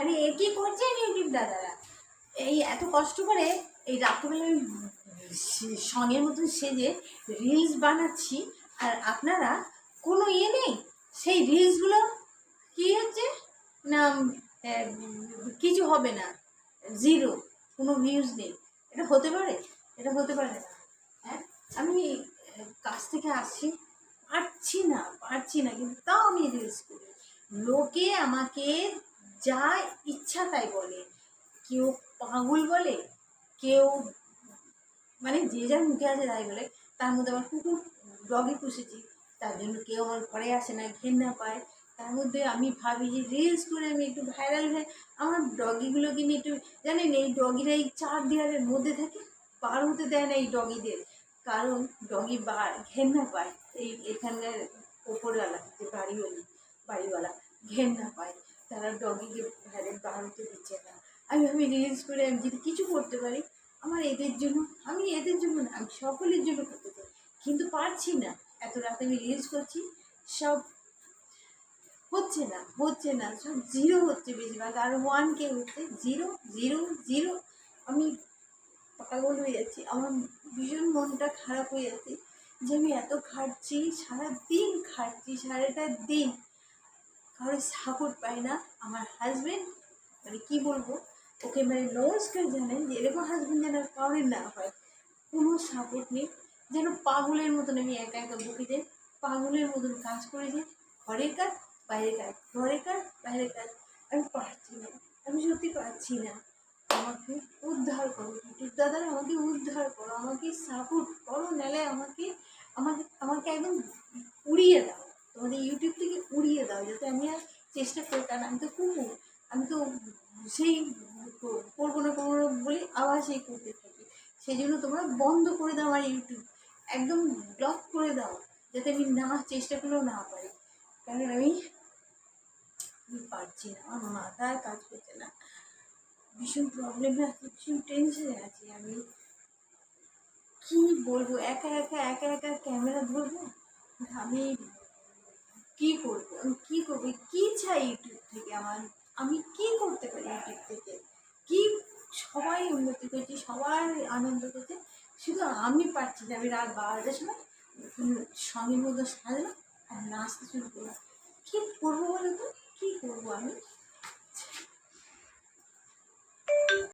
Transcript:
আরে এ কি করছেন ইউটিউব দাদারা? এই এত কষ্ট করে এই রাত্রিবেলা আমি সঙ্গের মতন সেজে রিলস বানাচ্ছি, আর আপনারা কোনো ইয়ে নেই? সেই রিলসগুলো কি হচ্ছে? না কিছু হবে না। জিরো কোনো ভিউজ নেই। এটা হতে পারে? এটা হতে পারে না। হ্যাঁ? আমি কাজ থেকে আসছি পারছি না পারছি না, কিন্তু তাও আমি রিলস করি। লোকে আমাকে যা ইচ্ছা তাই বলে। কেউ পাগল বলে, কেউ মানে যে যার মুখে আছে তাই বলে। তার মধ্যে আমার কুকুর ডগি পুষেছি, তার জন্য কেউ আমার ঘরে আসে না, ঘেন্না পায়। তার মধ্যে আমি ভাবি যে রিলস করে আমি একটু ভাইরাল হয়ে আমার ডগিগুলোকে নিয়ে একটু জানেন, এই ডগিরা এই চার দেওয়ালের মধ্যে থাকে বার হতে দেয় না এই ডগিদের কারণ ডগি বার ঘেন্না পায়, এই এখানকার ওপরওয়ালা, যে বাড়িওয়ালি, বাড়িওয়ালা, ঘেন্না পায়। তারা ডগিকে বার হতে দিচ্ছে না। আমি আমি রিলস করে আমি যদি কিছু করতে পারি, আমার এদের জন্য, আমি এদের জন্য না, আমি সকলের জন্য করতে চাই। কিন্তু পারছি না। এত রাতে আমি রিলস করছি, সব হচ্ছে না হচ্ছে না, সব জিরো হচ্ছে বেশিরভাগ। আর ওয়ান কে হচ্ছে জিরো জিরো জিরো আমি পাগল হয়ে যাচ্ছি। আমার ভীষণ মনটা খারাপ হয়ে যাচ্ছে যে আমি এত খাটছি সারা দিন খাটছি, সারাটা দিন কারোর সাপোর্ট পাই না। আমার হাজবেন্ড মানে কি বলব, ওকে মানে নমস্কার জানেন যে এরকম হাজবেন্ড যেন কারোর না হয়। কোনো সাপোর্ট নেই। যেন পাগলের মতন আমি একা একা বকে যাই পাগলের মতন কাজ করে যাই ঘরের কাজ বাইরের কাজ ঘরের কাজ বাইরের কাজ। আমি পারছি না। আমি সত্যি পারছি না। আমাকে উদ্ধার করো দাদারা আমাকে উদ্ধার করো, আমাকে সাপোর্ট করো, নালে আমাকে আমাকে তোমাদের ইউটিউব থেকে উড়িয়ে দাও, যাতে আমি আর চেষ্টা করি, কারণ আমি তো কুকুর আমি তো সেই করব না করব না বলে আবার সেই করতে থাকি। সেই জন্য তোমরা বন্ধ করে দাও আমার ইউটিউব একদম ব্লক করে দাও, যাতে আমি না চেষ্টা করলেও না পারি। কারণ আমি পারছি না, আমার মাথা আর কাজ করছে না। ভীষণ প্রবলেমে আছি, ভীষণ টেনশনে আছি আমি। কি বলব, একা একা একা একা ক্যামেরা ধরবো? আমি কি করব? আমি কি করব? কি চাই ইউটিউব থেকে আমার? আমি কি করতে পারি ইউটিউব থেকে? কি সবাই উন্নতি করছে, সবার আনন্দ করছে? শুধু আমি পারছি না, আমি রাত বারোটার সময় সঙ্গে মধ্যে সাজলাম আর নাচতে শুরু করলাম। কী করব বলো তো কী করব আমি?